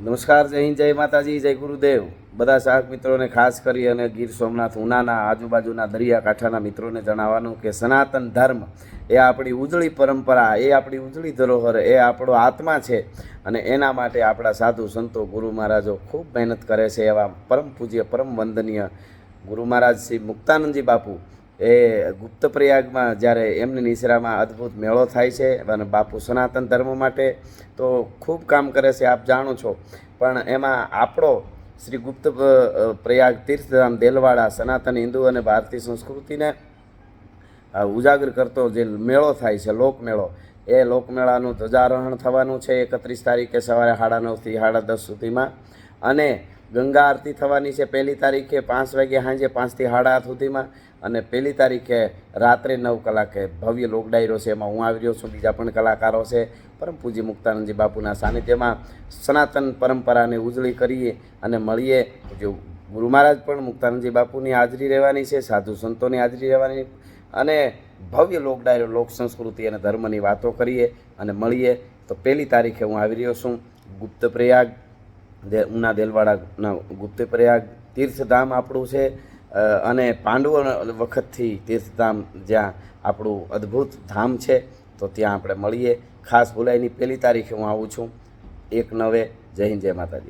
નમસ્કાર, જય હિન્દ, જય માતાજી, જય ગુરુદેવ. બધા શાહક મિત્રોને ખાસ કરી અને ગીર સોમનાથ ઉનાના આજુબાજુના દરિયાકાંઠાના મિત્રોને જણાવવાનું કે સનાતન ધર્મ એ આપણી ઉજળી પરંપરા, એ આપણી ઉજળી ધરોહર, એ આપણો આત્મા છે અને એના માટે આપણા સાધુ સંતો ગુરુ મહારાજો ખૂબ મહેનત કરે છે એવા પરમ પૂજ્ય, પરમ વંદનીય ગુરુ મહારાજ શ્રી મુક્તાનંદજી બાપુ. એ ગુપ્ત પ્રયાગમાં જ્યારે એમની નિશ્રામાં અદ્ભુત મેળો થાય છે અને બાપુ સનાતન ધર્મ માટે તો ખૂબ કામ કરે છે, આપ જાણો છો. પણ એમાં આપણો શ્રી ગુપ્ત પ્રયાગ તીર્થધામ દેલવાડા સનાતન હિન્દુ અને ભારતીય સંસ્કૃતિને ઉજાગર કરતો જે મેળો થાય છે, લોકમેળો, એ લોકમેળાનું ધ્વજારોહણ થવાનું છે એકત્રીસ તારીખે સવારે સાડા નવથી સાડા દસ સુધીમાં. અને ગંગા આરતી થવાની છે પહેલી તારીખે પાંચ વાગે સાંજે પાંચથી સાડા આઠ સુધીમાં અને પહેલી તારીખે રાત્રે નવ કલાકે ભવ્ય લોકડાયરો છે. એમાં હું આવી રહ્યો છું. બીજા પણ કલાકારો છે. પરમ પૂજ્ય મુક્તાનંદજી બાપુના સાનિધ્યમાં સનાતન પરંપરાને ઉજળી કરીએ અને મળીએ. જો ગુરુ મહારાજ પણ મુક્તાનંદજી બાપુની હાજરી રહેવાની છે, સાધુ સંતોની હાજરી રહેવાની અને ભવ્ય લોકડાયરો, લોક સંસ્કૃતિ અને ધર્મની વાતો કરીએ અને મળીએ. તો પહેલી તારીખે હું આવી રહ્યો છું. ગુપ્ત પ્રયાગ ઉના દેલવાડાના ગુપ્ત પ્રયાગ તીર્થધામ આપણું છે અને પાંડવો વખતથી તીર્થધામ જ્યાં આપણું અદ્ભુત ધામ છે, તો ત્યાં આપણે મળીએ. ખાસ ભૂલાઈની પહેલી તારીખે હું આવું છું. એક નવે. જય હિન્દ, જય માતાજી.